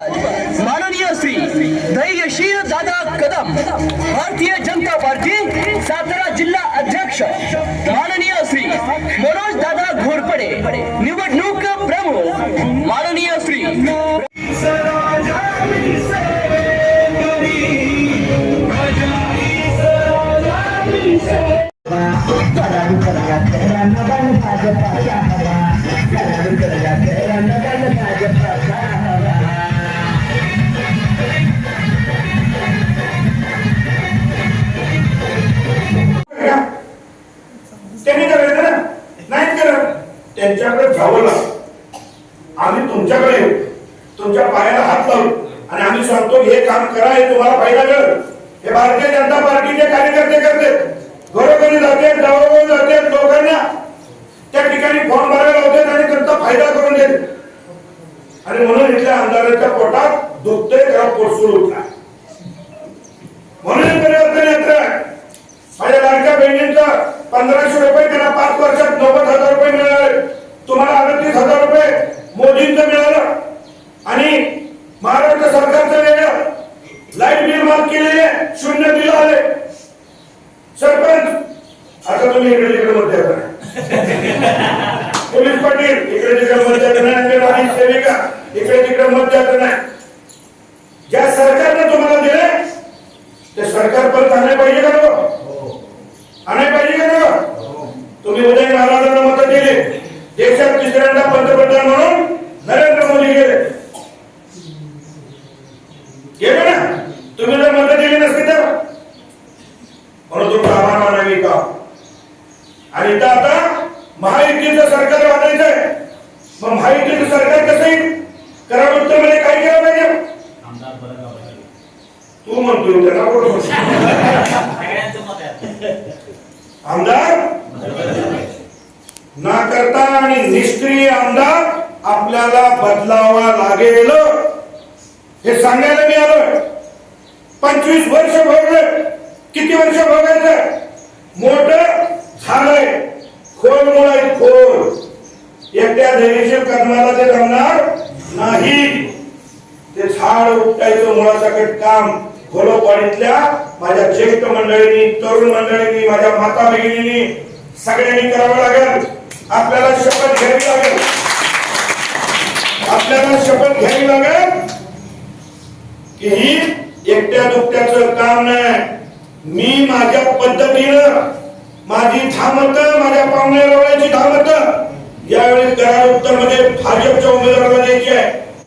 माननीय श्री धैर्यशील दादा कदम भारतीय जनता पार्टी सातारा जिल्हा अध्यक्ष माननीय श्री मनोज दादा घोरपडे निवडणूक प्रमुख माननीय श्री भाजपा त्यांच्याकडे जावं लागतं आम्ही तुमच्याकडे येऊ. तुमच्या पायाला हात लावू. आणि आम्ही सांगतो हे काम करा हे तुम्हाला फायदा मिळेल. हे भारतीय जनता पार्टीचे कार्यकर्ते करते घरोघरी जाते गावोगावी जाते लोकांना. त्या ठिकाणी फॉर्म भरायला लावतात आणि त्यांचा फायदा करून देते आणि म्हणून इथल्या आमदारांच्या पोटात दुखते त्याला पोटसूळ उठला म्हणून हे परिवर्तन येत माझ्या लाडक्या बहिणींचं पंधराशे रुपये त्यांना पाच वर्षात नव्वद हजार रुपये मिळाले. तुम्हाला अडतीस हजार रुपये मोदींचं मिळालं. आणि महाराष्ट्र सरकारचं वेगळं. लाइट बिल माफ केलेले शून्य बिल आले. सरपंच आता तुम्ही इकडे इकडे मध्ये पोलीस पाटील इकडे तिकडे मध्ये नाही अंगणवाडी सेविका इकडे तिकडे मध्ये नाही ज्या सरकारनं तुम्हाला दिले ते सरकार परत आणायला पाहिजे का नको आणायला पाहिजे का नको तुम्ही उदय महाराजांना मत दिली देशात तिसऱ्यांदा पंतप्रधान म्हणून नरेंद्र मोदी गेले. गेले ना? तुम्ही जर मत दिली नसती तर? म्हणून तुमचा आभार मानावी का? आणि इथं आता महायुतीचं सरकार वाटायचंय मग महायुतीचं सरकार कसं येईल? कराड उत्तरमध्ये काय केलं पाहिजे? तू म्हणतो त्याला? आमदार? ना करता आणि निष्क्रिय आमदार आपल्याला बदलावा लागेल. हे सांगायला मी आलो पंचवीस वर्ष भोगलं. किती वर्ष भोगायचं? मोठ झालंय. खोल मुळे खोल. एकट्या धैर्यशील करणारा ते जमणार नाही. ते झाड उपटायचं मुळासकट काम घोलोपाडीतल्या माझ्या ज्येष्ठ मंडळींनी तरुण मंडळींनी माझ्या माता भगिनींनी सगळ्यांनी करावं लागेल. आपल्याला शपथ घ्यावी लागेल. आपल्याला शपथ घ्यावी लागेल की ही एकट्या दुकट्याच काम नाही. मी माझ्या पद्धतीनं माझी धामत माझ्या पाहुण्या रवळ्याची धामत यावेळी करार उत्तरमध्ये भाजपच्या उमेदवाराला द्यायची आहे.